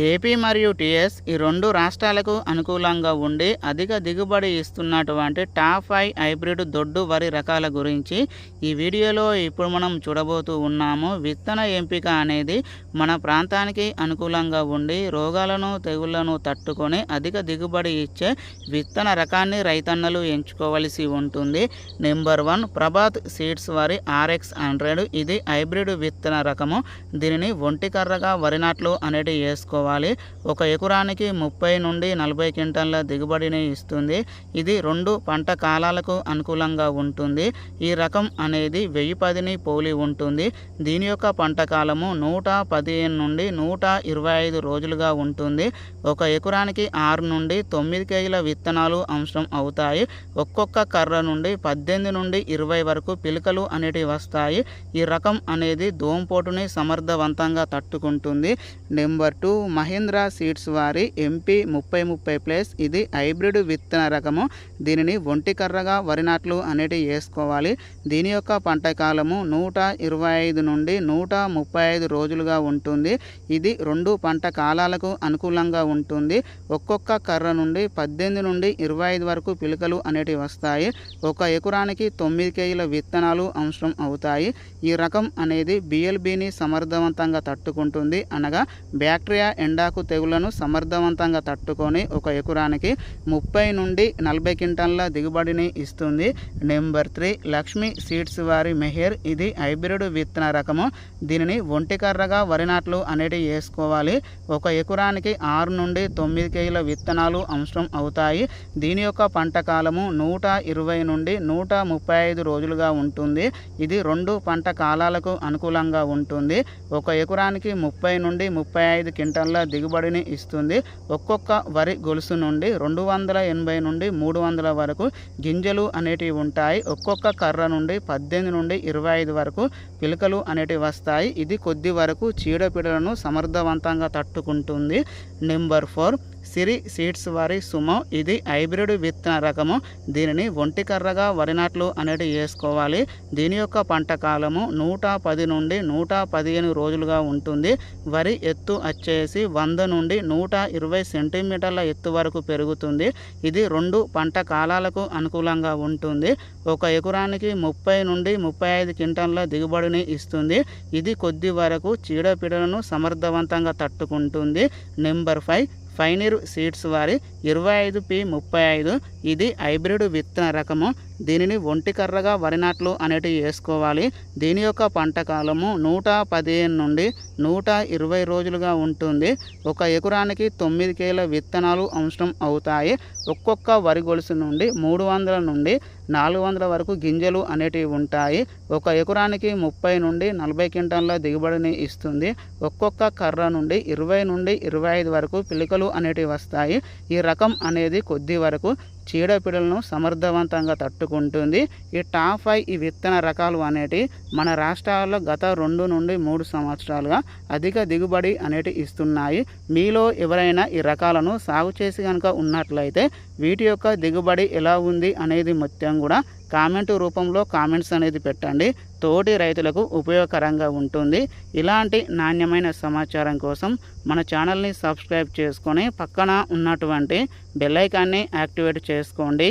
AP మరియు TS ఈ రెండు రాష్ట్రాలకు అనుకూలంగా ఉండి అధిక దిగుబడి ఇస్తున్నటువంటి టాప్ ఫైవ్ హైబ్రిడ్ దొడ్డు వరి రకాల గురించి ఈ వీడియోలో ఇప్పుడు మనం చూడబోతూ ఉన్నాము. విత్తన ఎంపిక అనేది మన ప్రాంతానికి అనుకూలంగా ఉండి రోగాలను తెగుళ్ళను తట్టుకొని అధిక దిగుబడి ఇచ్చే విత్తన రకాన్ని రైతన్నలు ఎంచుకోవలసి ఉంటుంది. నెంబర్ వన్ ప్రభాత్ సీడ్స్ వరి ఆర్ఎక్స్ హండ్రెడ్. ఇది హైబ్రిడ్ విత్తన రకము. దీనిని ఒంటికర్రగా వరి నాట్లు వేసుకో వేసుకోవాలి ఒక ఎకరానికి ముప్పై నుండి నలభై క్వింటాల దిగుబడిని ఇస్తుంది. ఇది రెండు పంట కాలాలకు అనుకూలంగా ఉంటుంది. ఈ రకం అనేది వెయ్యి పదిని పోలి ఉంటుంది. దీని యొక్క పంట కాలము నూట పదిహేను నుండి నూట ఇరవై ఐదు రోజులుగా ఉంటుంది. ఒక ఎకరానికి ఆరు నుండి తొమ్మిది కేజీల విత్తనాలు అంశం అవుతాయి. ఒక్కొక్క కర్ర నుండి పద్దెనిమిది నుండి ఇరవై వరకు పిలకలు అనేటివి వస్తాయి. ఈ రకం అనేది దోంపోటుని సమర్థవంతంగా తట్టుకుంటుంది. నెంబర్ టూ మహీంద్రా సీడ్స్ వారి ఎంపీ ముప్పై ముప్పై ప్లస్. ఇది హైబ్రిడ్ విత్తన రకము. దీనిని ఒంటి కర్రగా వరి నాట్లు అనేటివి వేసుకోవాలి దీని యొక్క పంట కాలము నూట ఇరవై ఐదు నుండి నూట ముప్పై ఐదు రోజులుగా ఉంటుంది. ఇది రెండు పంట కాలాలకు అనుకూలంగా ఉంటుంది. ఒక్కొక్క కర్ర నుండి పద్దెనిమిది నుండి ఇరవై ఐదు వరకు పిలకలు అనేటివి వస్తాయి. ఒక ఎకరానికి తొమ్మిది కేజీల విత్తనాలు అవసరం అవుతాయి. ఈ రకం అనేది బిఎల్బిని సమర్థవంతంగా తట్టుకుంటుంది. అనగా బ్యాక్టీరియా ఎండాకు తెగులను సమర్థవంతంగా తట్టుకొని ఒక ఎకరానికి ముప్పై నుండి నలభై క్వింటాల దిగుబడిని ఇస్తుంది. నెంబర్ త్రీ లక్ష్మి సీడ్స్ వారి మెహేర్. ఇది హైబ్రిడ్ విత్తన రకము. దీనిని ఒంటికర్రగా వరి నాట్లు అనేటివి వేసుకోవాలి. ఒక ఎకరానికి ఆరు నుండి తొమ్మిది కేజీల విత్తనాలు అవసరం అవుతాయి. దీని యొక్క పంట కాలము నూట ఇరవై నుండి నూట ముప్పై ఐదు రోజులుగా ఉంటుంది. ఇది రెండు పంట కాలాలకు అనుకూలంగా ఉంటుంది. ఒక ఎకరానికి ముప్పై నుండి ముప్పై ఐదు క్వింటాల దిగుబడిని ఇస్తుంది. ఒక్కొక్క వరి గొలుసు నుండి రెండు వందల ఎనభై నుండి మూడు వందల వరకు గింజలు అనేటివి ఉంటాయి. ఒక్కొక్క కర్ర నుండి పద్దెనిమిది నుండి ఇరవై ఐదు వరకు పిలకలు అనేటివి వస్తాయి. ఇది కొద్ది వరకు చీడపీడలను సమర్థవంతంగా తట్టుకుంటుంది. నెంబర్ ఫోర్ సిరి సీడ్స్ వారి సుమో ఇది హైబ్రిడ్ విత్తన రకము. దీనిని ఒంటికర్రగా వరి నాట్లు అనేది వేసుకోవాలి దీని యొక్క పంట కాలము నూట పది నుండి నూట పదిహేను రోజులుగా ఉంటుంది. వరి ఎత్తు వచ్చేసి వంద నుండి నూట ఇరవై సెంటీమీటర్ల ఎత్తు వరకు పెరుగుతుంది. ఇది రెండు పంట కాలాలకు అనుకూలంగా ఉంటుంది. ఒక ఎకరానికి ముప్పై నుండి ముప్పై ఐదు క్వింటాల దిగుబడిని ఇస్తుంది. ఇది కొద్ది వరకు చీడపీడలను సమర్థవంతంగా తట్టుకుంటుంది. నెంబర్ ఫైవ్ ఫైనీర్ సీడ్స్ వారి ఇరవై ఐదు పి ముప్పై ఐదు. ఇది హైబ్రిడ్ విత్తన రకము. దీనిని ఒంటికర్రగా వరి నాట్లు అనేటివి వేసుకోవాలి. దీని యొక్క పంట కాలము నూట పదిహేను నుండి నూట ఇరవై రోజులుగా ఉంటుంది. ఒక ఎకరానికి తొమ్మిది కేల విత్తనాలు అవసరం అవుతాయి. ఒక్కొక్క వరి గొలుసు నుండి మూడు వందల నుండి నాలుగు వందల వరకు గింజలు అనేటివి ఉంటాయి. ఒక ఎకరానికి ముప్పై నుండి నలభై క్వింటాల దిగుబడిని ఇస్తుంది. ఒక్కొక్క కర్ర నుండి ఇరవై నుండి ఇరవై ఐదు వరకు పిలికలు అనేటివి వస్తాయి. ఈ రకం అనేది కొద్ది వరకు చీడపీడలను సమర్థవంతంగా తట్టుకుంటుంది. ఈ టాప్ ఫైవ్ ఈ విత్తన రకాలు అనేటి మన రాష్ట్రాల్లో గత రెండు నుండి మూడు సంవత్సరాలుగా అధిక దిగుబడి అనేటి ఇస్తున్నాయి. మీలో ఎవరైనా ఈ రకాలను సాగు చేసి కనుక ఉన్నట్లయితే వీటి యొక్క దిగుబడి ఎలా ఉంది అనేది మొత్తం కూడా కామెంట్ రూపంలో కామెంట్స్ అనేది పెట్టండి. తోటి రైతులకు ఉపయోగకరంగా ఉంటుంది. ఇలాంటి నాణ్యమైన సమాచారం కోసం మన ఛానల్ని సబ్స్క్రైబ్ చేసుకొని పక్కన ఉన్నటువంటి బెల్లైకాన్ని యాక్టివేట్ చేసుకోండి.